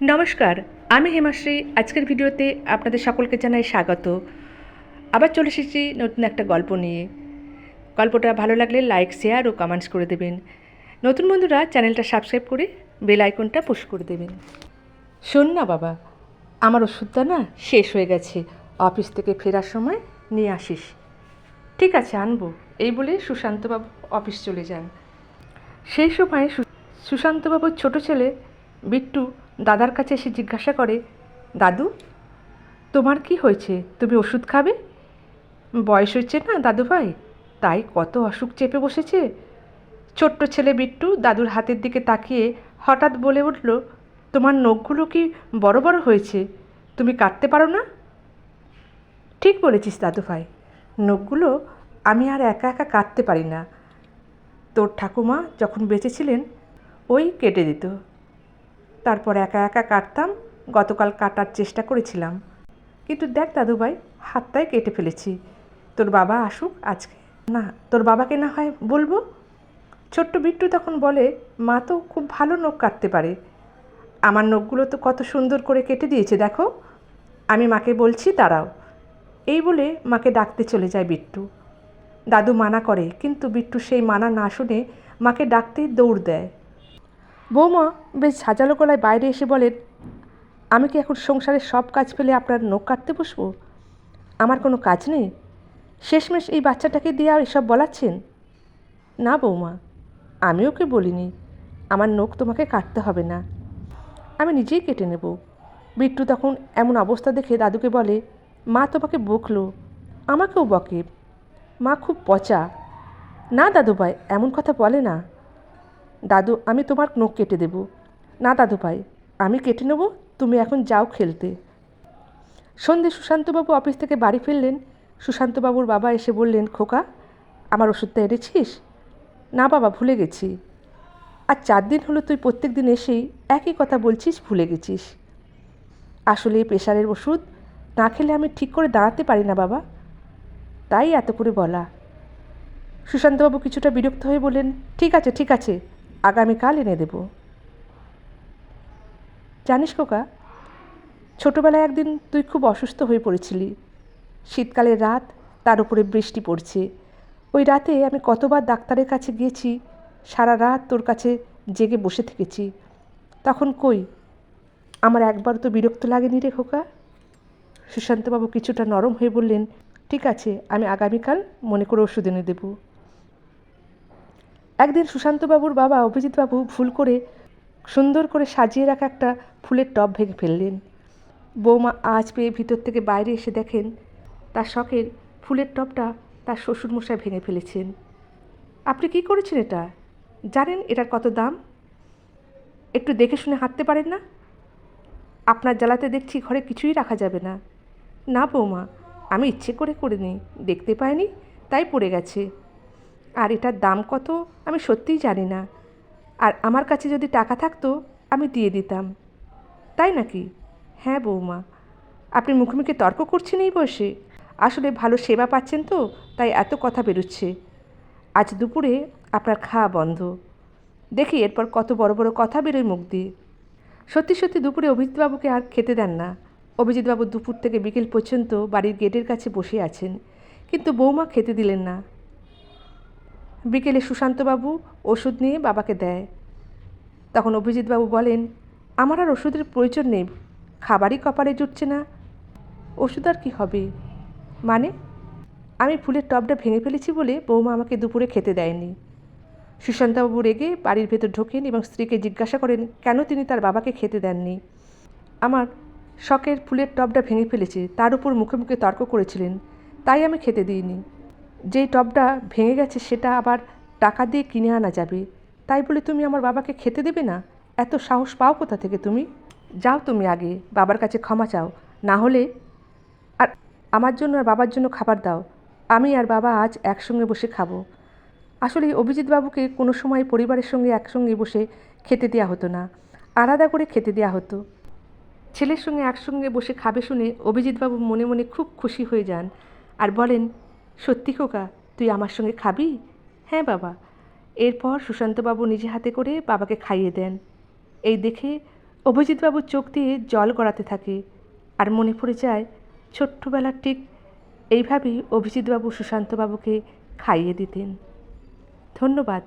নমস্কার, আমি হেমাশ্রী। আজকের ভিডিওতে আপনাদের সকলকে জানাই স্বাগত। আবার চলে এসেছি নতুন একটা গল্প নিয়ে। গল্পটা ভালো লাগলে লাইক, শেয়ার ও কমেন্টস করে দেবেন। নতুন বন্ধুরা, চ্যানেলটা সাবস্ক্রাইব করে বেল আইকনটা পুশ করে দেবেন। শোন না বাবা, আমার ওষুধটা না শেষ হয়ে গেছে। অফিস থেকে ফেরার সময় নিয়ে আসিস। ঠিক আছে, আনব। এই বলে সুশান্তবাবু অফিস চলে যান। সেই সময় সুশান্তবাবুর ছোট ছেলে বিট্টু দাদার কাছে এসে জিজ্ঞাসা করে, দাদু, তোমার কি হয়েছে? তুমি ওষুধ খাবে? বয়স হচ্ছে না দাদু ভাই তাই কত অসুখ চেপে বসেছে। ছোট্ট ছেলে বিট্টু দাদুর হাতের দিকে তাকিয়ে হঠাৎ বলে উঠল, তোমার নখগুলো কি বড় বড় হয়েছে? তুমি কাটতে পারো না? ঠিক বলেছিস দাদু ভাই নখগুলো আমি আর একা একা কাটতে পারি না। তোর ঠাকুমা যখন বেঁচে ছিলেন, ওই কেটে দিত। তারপর একা একা কাটতাম, গতকাল কাটার চেষ্টা করেছিলাম। কিন্তু দেখ দাদুভাই, হাতটাই কেটে ফেলেছি। তোর বাবা আসুক আজকে। না, তোর বাবাকে না হয় বলব? ছোট্ট বিট্টু তখন বলে, মা তো খুব ভালো নখ কাটতে পারে। আমার নখগুলো তো কত সুন্দর করে কেটে দিয়েছে, দেখো। আমি মাকে বলছি, দাঁড়াও। এই বলে মাকে ডাকতে চলে যায় বিট্টু। দাদু মানা করে, কিন্তু বিট্টু সেই মানা না শুনে মাকে ডাকতেই দৌড় দেয়। বৌমা বেশ সাজালো গলায় বাইরে এসে বলেন, আমি কি এখন সংসারের সব কাজ ফেলে আপনার নখ কাটতে বসবো? আমার কোনো কাজ নেই? শেষমেশ এই বাচ্চাটাকে দিয়ে আর এসব বলাচ্ছেন? না বৌমা, আমি ওকে বলিনি। আমার নখ তোমাকে কাটতে হবে না। আমি নিজেই কেটে নেব। বিট্টু তখন এমন অবস্থা দেখে দাদুকে বলে, মা তোমাকে বকলো। আমাকেও বকে। মা খুব পচা। না দাদু ভাই এমন কথা বলে না। দাদু, আমি তোমার নখ কেটে দেব। না দাদু ভাই, আমি কেটে নেব, তুমি এখন যাও খেলতে। সন্ধে সুশান্তবাবু অফিস থেকে বাড়ি ফিরলেন। সুশান্তবাবুর বাবা এসে বললেন, খোকা, আমার ওষুধটা এনেছিস? না বাবা, ভুলে গেছি। আর চার দিন হলো তুই প্রত্যেক দিন এসেই একই কথা বলছিস, ভুলে গেছিস। আসলে এই প্রেশারের ওষুধ না খেলে আমি ঠিক করে দাঁড়াতে পারি না বাবা। তাই এত করে বলা। সুশান্তবাবু কিছুটা বিরক্ত হয়ে বললেন, ঠিক আছে ঠিক আছে। আগামীকাল এনে দেব। জানিস কোকা ছোটোবেলায় একদিন তুই খুব অসুস্থ হয়ে পড়েছিলি। শীতকালের রাত, তার উপরে বৃষ্টি পড়ছে। ওই রাতে আমি কতবার ডাক্তারের কাছে গিয়েছি, সারা রাত তোর কাছে জেগে বসে থেকেছি। তখন কই, আমার একবার তো বিরক্ত লাগেনি রে খোকা। সুশান্তবাবু কিছুটা নরম হয়ে বললেন, ঠিক আছে, আমি আগামীকাল মনে করে ওষুধ এনে দেব। একদিন সুশান্তবাবুর বাবা অভিজিৎবাবু ভুল করে সুন্দর করে সাজিয়ে রাখা একটা ফুলের টব ভেঙে ফেললেন। বৌমা আজ পেয়ে ভিতর থেকে বাইরে এসে দেখেন তার শখের ফুলের টবটা তার শ্বশুরমশাই ভেঙে ফেলেছেন। আপনি কি করেছেন এটা? জানেন এটার কত দাম? একটু দেখে শুনে হাঁটতে পারেন না? আপনার জ্বালাতে দেখছি ঘরে কিছুই রাখা যাবে না। না বৌমা, আমি ইচ্ছে করে করিনি, দেখতে পাইনি, তাই পড়ে গেছে। আর এটার দাম কত আমি সত্যিই জানি না। আর আমার কাছে যদি টাকা থাকতো, আমি দিয়ে দিতাম। তাই নাকি? হ্যাঁ বৌমা। আপনি মুখে মুখে তর্ক করছেন এই বয়সে? আসলে ভালো সেবা পাচ্ছেন তো, তাই এত কথা বেরোচ্ছে। আজ দুপুরে আপনার খাওয়া বন্ধ। দেখি এরপর কত বড় বড় কথা বেরোয় মুখ দিয়ে। সত্যি সত্যি দুপুরে অভিজিৎবাবুকে আর খেতে দেন না। অভিজিৎবাবু দুপুর থেকে বিকেল পর্যন্ত বাড়ির গেটের কাছে বসে আছেন। কিন্তু বৌমা খেতে দিলেন না। বিকেলে সুশান্তবাবু ওষুধ নিয়ে বাবাকে দেয়। তখন অভিজিৎবাবু বলেন, আমার আর ওষুধের প্রয়োজন নেই, খাবারই কপালে জুটছে না। ওষুধ আর কী হবে? মানে আমি ফুলের টবটা ভেঙে ফেলেছি বলে বৌমা আমাকে দুপুরে খেতে দেয়নি। সুশান্তবাবু রেগে বাড়ির ভেতর ঢোকেন এবং স্ত্রীকে জিজ্ঞাসা করেন, কেন তিনি তার বাবাকে খেতে দেননি? আমার শখের ফুলের টবটা ভেঙে ফেলেছে, তার উপর মুখে মুখে তর্ক করেছিলেন, তাই আমি খেতে দিইনি। যেই টবটা ভেঙে গেছে সেটা আবার টাকা দিয়ে কিনে আনা যাবে। তাই বলে তুমি আমার বাবাকে খেতে দেবে না? এত সাহস পাও কোথা থেকে তুমি? যাও তুমি আগে, বাবার কাছে ক্ষমা চাও। না হলে আর আমার জন্য আর বাবার জন্য খাবার দাও। আমি আর বাবা আজ একসঙ্গে বসে খাব। আসলে অভিজিৎবাবুকে কোনো সময় পরিবারের সঙ্গে একসঙ্গে বসে খেতে দেওয়া হতো না। আলাদা করে খেতে দেওয়া হতো। ছেলের সঙ্গে একসঙ্গে বসে খাবে শুনে অভিজিৎবাবু মনে মনে খুব খুশি হয়ে যান। আর বলেন সত্যি খোকা, তুই আমার সঙ্গে খাবি? হ্যাঁ বাবা। এরপর সুশান্তবাবু নিজে হাতে করে বাবাকে খাইয়ে দেন। এই দেখে অভিজিৎবাবুর চোখ দিয়ে জল গড়াতে থাকে আর মনে পড়ে যায়, ছোট্টবেলার ঠিক এইভাবেই অভিজিৎবাবু সুশান্তবাবুকে খাইয়ে দিতেন। ধন্যবাদ।